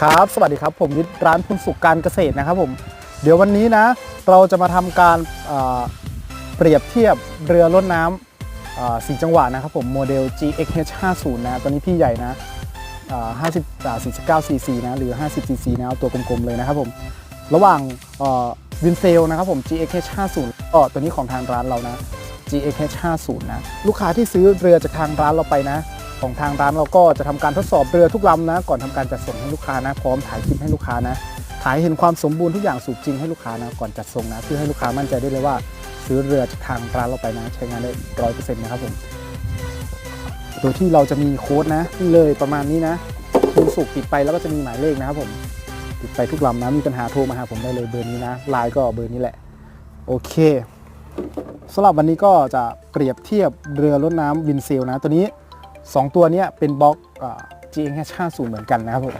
ครับ สวัสดีครับ ผมวิทย์ร้านพุนสุขการเกษตรนะครับผม เดี๋ยววันนี้นะ เราจะมาทำการเปรียบเทียบเรือรถน้ำสี่จังหวะนะครับผมโมเดล GXH 50นะตัวนี้พี่ใหญ่นะเอ่อ50อ่า49 cc นะหรือ 50 cc นะเอาตัวกลมๆเลยนะครับผม ระหว่างวินเซลนะครับผม GXH 50ก็ตัวนี้ของทางร้านเรานะ GXH 50นะ ลูกค้าที่ซื้อเรือจากทางร้านเราไปนะ ของทางร้านเราก็จะทำการทดสอบเรือทุกลำนะ ก่อนทำการจัดส่งให้ลูกค้านะ พร้อมถ่ายคลิปให้ลูกค้านะถ่ายเห็นความสมบูรณ์ทุกอย่างสูบจริงให้ลูกค้านะก่อนจัดส่งนะ เพื่อให้ลูกค้ามั่นใจได้เลยว่าซื้อเรือจากทางร้านเราไปนะ ใช้งานได้ร้อยเปอร์เซ็นต์นะครับผมโดยที่เราจะมีโค้ดนะนี่เลยประมาณนี้นะคุณสุกติดไปแล้วก็จะมีหมายเลขนะครับผมติดไปทุกลำนะมีปัญหาโทรมาหาผมได้เลยเบอร์นี้นะไลน์ก็เบอร์นี้แหละโอเคสำหรับวันนี้ก็จะเปรียบเทียบเรือรถน้ำวินเซลนะตัวนี้ 2ตัวนี้เป็นบล็อกอ่า GX 50เหมือนกันนะครับผม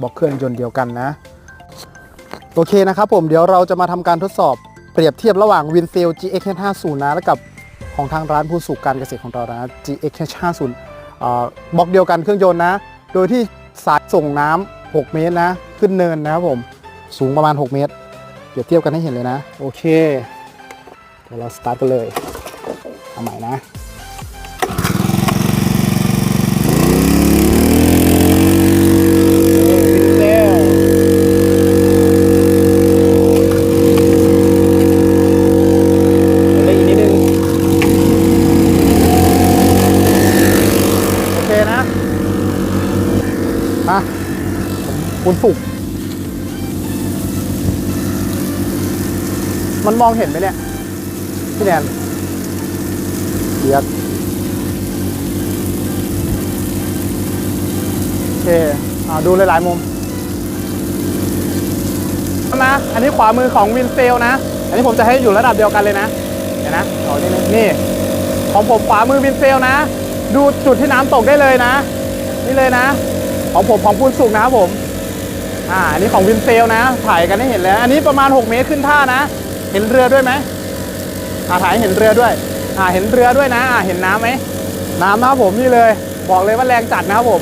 บล็อกเครื่องยนต์เดียวกันนะ โอเคนะครับผมเดี๋ยวเราจะมาทำการทดสอบเปรียบเทียบระหว่างวินเซล GX 50นะและกับของทางร้านผู้สุขการเกษตรของเรานะ GX 50บล็อกเดียวกันเครื่องยนต์นะ โดยที่สายส่งน้ำ6 เมตรนะ ขึ้นเนินนะครับผมสูงประมาณ 6 เมตร เปรียบเทียบกันให้เห็นเลยนะ โอเคเดี๋ยวเราสตาร์ทกันเลยเอาใหม่นะ เร็วได้อีกนิดนึง โอเคนะ มาผมคุณสุก มันมองเห็นไหมเนี่ย พี่แนนเดียดโอเคอ่าดูหลายๆมุมนะอันนี้ขวามือของวินเซลนะ อันนี้ผมจะให้อยู่ระดับเดียวกันเลยนะ เห็นนะเอานี่นะนี่ ของผมขวามือวินเซลนะ ดูจุดที่น้ำตกได้เลยนะ นี่เลยนะ ของผมของปูนสุกนะครับผม อ่า อันนี้ของวินเซลนะ ถ่ายกันให้เห็นแล้ว อันนี้ประมาณ 6 เมตรขึ้นท่านะ เห็นเรือด้วยไหมอ่าถ่ายเห็นเรือด้วย อ่า เห็นเรือด้วยนะ อ่า เห็นน้ำไหม น้ำนะครับผมนี่เลย บอกเลยว่าแรงจัดนะครับผม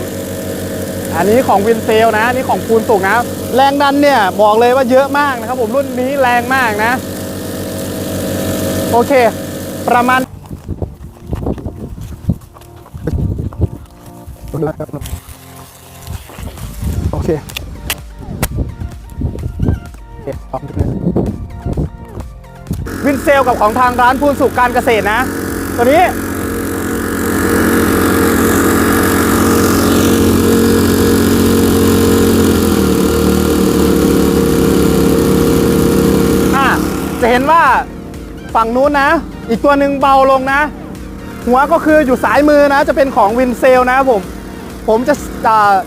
อันนี้ของวินเซลนะ อันนี่ของปูนสุกนะ แรงดันเนี่ยบอกเลยว่าเยอะมากนะครับผมรุ่นนี้แรงมากนะ โอเค ประมาณ เควินเซลกับของทางร้านพูนสุขการเกษตรนะ ตัวนี้อะจะเห็นว่าฝั่งนู้นนะ อีกตัวหนึ่งเบาลงนะ หัวก็คืออยู่สายมือนะ จะเป็นของวินเซลนะครับผม ผมจะ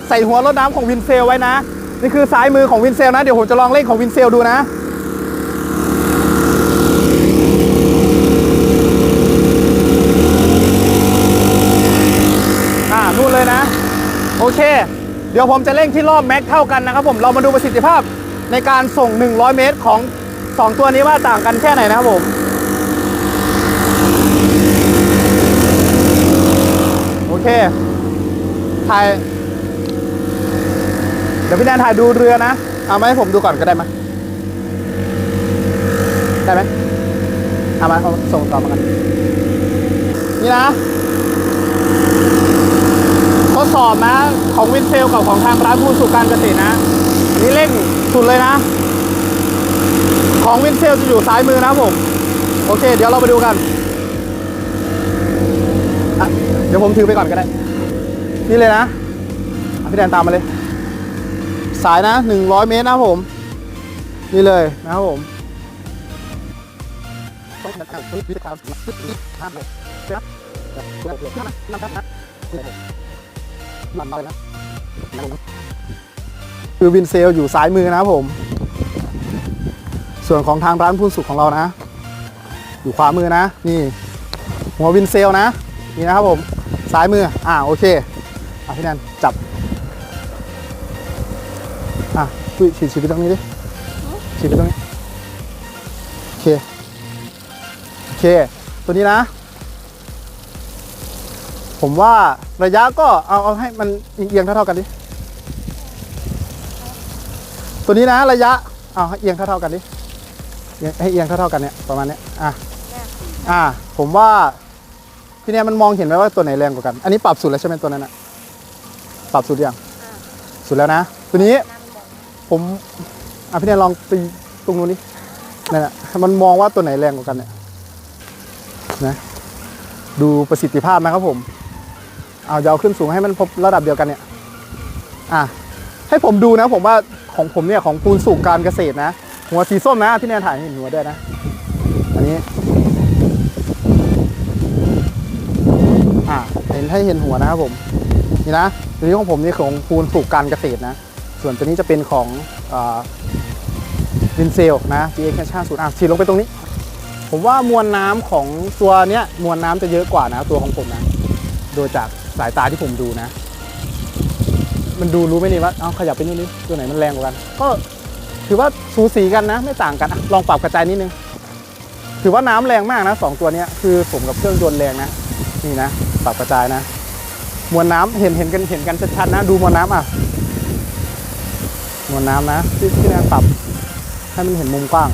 ใส่หัวรถน้ำของวินเซลไว้นะ นี่คือซ้ายมือของวินเซลนะ เดี๋ยวผมจะลองเล่นของวินเซลดูนะอ่านู่นเลยนะ โอเค เดี๋ยวผมจะเร่งที่รอบแม็กเท่ากันนะครับผมเรามาดูประสิทธิภาพในการส่ง 100 เมตรของ 2 ตัวนี้ว่าต่างกันแค่ไหนนะครับผมโอเค ถ่ายเดี๋ยวพี่แนนถ่ายดูเรือนะเอามให้ผมดูก่อนก็ได้ไหมได้ไหมเอามาเอาส่งต่อมากัน นี่นะทดสอบนะ ของวินเซลกับของทางร้านพูนสุการเกษตรนะอันนี้เร่งสุดเลยนะ ของวินเซลจะอยู่ซ้ายมือนะผม โอเค เดี๋ยวเราไปดูกัน เดี๋ยวผมถือไปก่อนก็ได้ นี่เลยนะพี่แดนตามมาเลย สายนะ 100 เมตรนะผม นี่เลยนะครับผมคือวินเซลอยู่ซ้ายมือนะผม ส่วนของทางร้านพูนสุขของเรานะ อยู่ขวามือนะ นี่ หัววินเซลนะ นี่นะครับผม ซ้ายมือ อ่าโอเค อะพี่แนนจับ อะปุ้ยฉีดฉีดไปตรงนี้ดิฉีดไปตรงนี้ โอเค โอเค ตัวนี้นะ ผมว่าระยะก็เอาเอาให้มันเอียงๆเท่าๆกันดิ ตัวนี้นะระยะ เอาให้เอียงเท่าๆกันดิเอียงให้เอียงเท่าๆกันเนี่ยประมาณเนี้ย อะ อ่าผมว่าพี่เนี่ยมันมองเห็นไหมว่าตัวไหนแรงกว่ากัน อันนี้ปรับสุดแล้วใช่ไหมตัวนั้นอะ ปรับสุดยังสุดแล้วนะตัวนี้ผมอะพี่เนี่ยลองตีตรงนู้นนี่นั่นแหละมันมองว่าตัวไหนแรงกว่ากันเนี่ยนะดูประสิทธิภาพนะครับผม เอายาวขึ้นสูงให้มันพบระดับเดียวกันเนี่ยอะให้ผมดูนะผมว่าของผมเนี่ยของปูนสุกการเกษตรนะ หัวสีส้มนะพี่แนนถ่ายให้เห็นหัวด้วยนะ อันนี้อะเห็นให้เห็นหัวนะครับผม นี่นะตัวนี้ของผมนี่ของปูนสุกการเกษตรนะ ส่วนตัวนี้จะเป็นของวินเซลนะ GX แคชชั่นศูนย์อะฉีดลงไปตรงนี้ ผมว่ามวลน้ำของตัวเนี้ยมวลน้ำจะเยอะกว่านะตัวของผมนะ โดยจากสายตาที่ผมดูนะ มันดูรู้ไหมนี่ว่าเอาขยับไปนู่นนี่ตัวไหนมันแรงกว่ากัน ก็ถือว่าสูสีกันนะ ไม่ต่างกันอะลองปรับกระจายนิดนึงถือว่าน้ำแรงมากนะสองตัวเนี้ยคือสมกับเครื่องยนต์แรงนะ นี่นะ ปรับกระจายนะ มวลน้ำเห็นเห็นกันเห็นกันชัดๆนะ ดูมวลน้ำอะมวลน้ำนะที่ที่นั่นปรับให้มันเห็นมุมกว้าง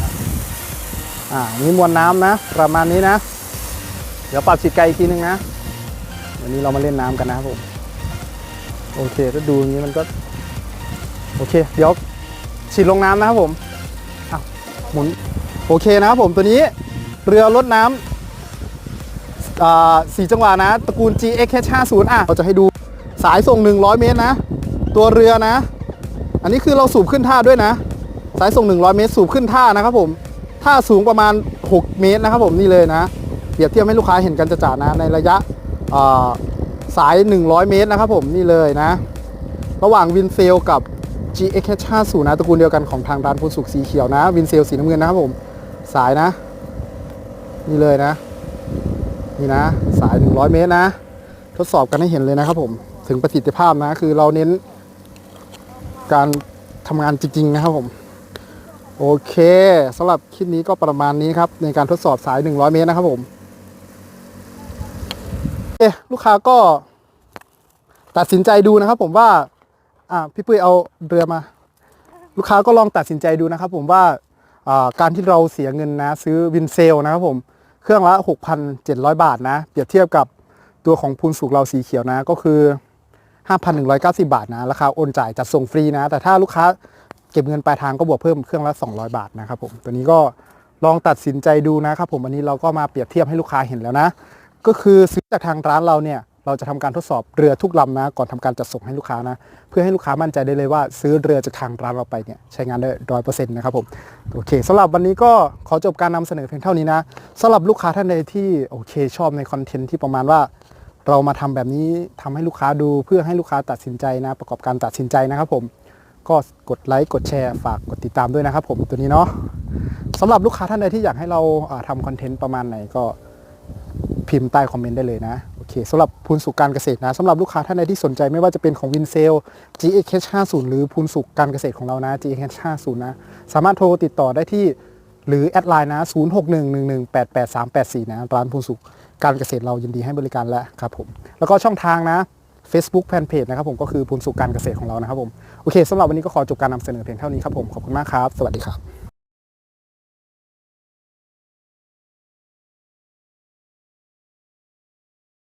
อ่านี่มวลน้ำนะ ประมาณนี้นะ เดี๋ยวปรับฉีดไกลอีกทีนึงนะวันนี้เรามาเล่นน้ำกันนะครับผมโอเคถ้าดูอย่างนี้มันก็ โอเค เดี๋ยวฉีดลงน้ำนะครับผมอ้าหมุนโอเคนะครับผมตัวนี้ เรือรถน้ำอ่า สี่จังหวะนะ ตระกูล GX H50 อะเราจะให้ดูสายส่ง 100 เมตรนะ ตัวเรือนะ อันนี้คือเราสูบขึ้นท่าด้วยนะ สายส่ง 100 เมตร สูบขึ้นท่านะครับผมท่าสูงประมาณ 6 เมตรนะครับผมนี่เลยนะเปรียบเทียบให้ลูกค้าเห็นกันจะจ่านะในระยะสาย 100 เมตรนะครับผมนี่เลยนะ ระหว่างวินเซลกับ GX 50 นะตระกูลเดียวกันของทางร้านพูนสุขสีเขียวนะ วินเซลสีน้ำเงินนะครับผมสายนะ นี่เลยนะ นี่นะ สาย 100 เมตรนะ ทดสอบกันให้เห็นเลยนะครับผมถึงประสิทธิภาพนะ คือเราเน้น การทำงานจริง ๆ นะครับผม โอเคสำหรับคลิปนี้ก็ประมาณนี้ครับ ในการทดสอบสาย 100 เมตรนะครับผมเอ๊ลูกค้าก็ ตัดสินใจดูนะครับ ผมว่า อ่าพี่ปุ้ยเอาเรือมา ลูกค้าก็ลองตัดสินใจดูนะครับ ผมว่าการที่เราเสียเงินนะ ซื้อวินเซลนะครับผม เครื่องละ 6,700 บาทนะ เปรียบเทียบกับตัวของพูนสุกเราสีเขียวนะก็คือ 5,190 บาทนะ ราคาโอนจ่ายจัดส่งฟรีนะ แต่ถ้าลูกค้าเก็บเงินปลายทางก็บวกเพิ่มเครื่องละ 200 บาทนะครับผม ตัวนี้ก็ลองตัดสินใจดูนะครับผมวันนี้เราก็มาเปรียบเทียบให้ลูกค้าเห็นแล้วนะ ก็คือซื้อจากทางร้านเราเนี่ย เราจะทำการทดสอบเรือทุกลำนะ ก่อนทำการจัดส่งให้ลูกค้านะ เพื่อให้ลูกค้ามั่นใจได้เลยว่าซื้อเรือจากทางร้านเราไปเนี่ยใช้งานได้ร้อยเปอร์เซ็นต์นะครับผมโอเคสำหรับวันนี้ก็ขอจบการนำเสนอเพียงเท่านี้นะสำหรับลูกค้าท่านใดที่โอเค ชอบในคอนเทนต์ที่ประมาณว่า เรามาทำแบบนี้ทำให้ลูกค้าดูเพื่อให้ลูกค้าตัดสินใจนะ ประกอบการตัดสินใจนะครับผมก็กดไลค์กดแชร์ฝากกดติดตามด้วยนะครับผมตัวนี้เนาะสำหรับลูกค้าท่านใดที่อยากให้เราทำคอนเทนต์ประมาณไหนก็พิมพ์ใต้คอมเมนต์ได้เลยนะ เคสำหรับพูนสุกการเกษตรนะสำหรับลูกค้าท่านใดที่สนใจไม่ว่าจะเป็นของวินเซล GX 50หรือพูนสุกการเกษตรของเรานะ GX 50นะ สามารถโทรติดต่อได้ที่หรือแอดไลน์นะ 0611188384 นะร้านพูนสุกการเกษตรเรายินดีให้บริการแล้วครับผม แล้วก็ช่องทางนะ Facebook Fanpage นะครับผมก็คือพูนสุกการเกษตรของเรานะครับผม โอเคสำหรับวันนี้ก็ขอจบการนำเสนอเพียงเท่านี้ครับผม ขอบคุณมากครับ สวัสดีครับ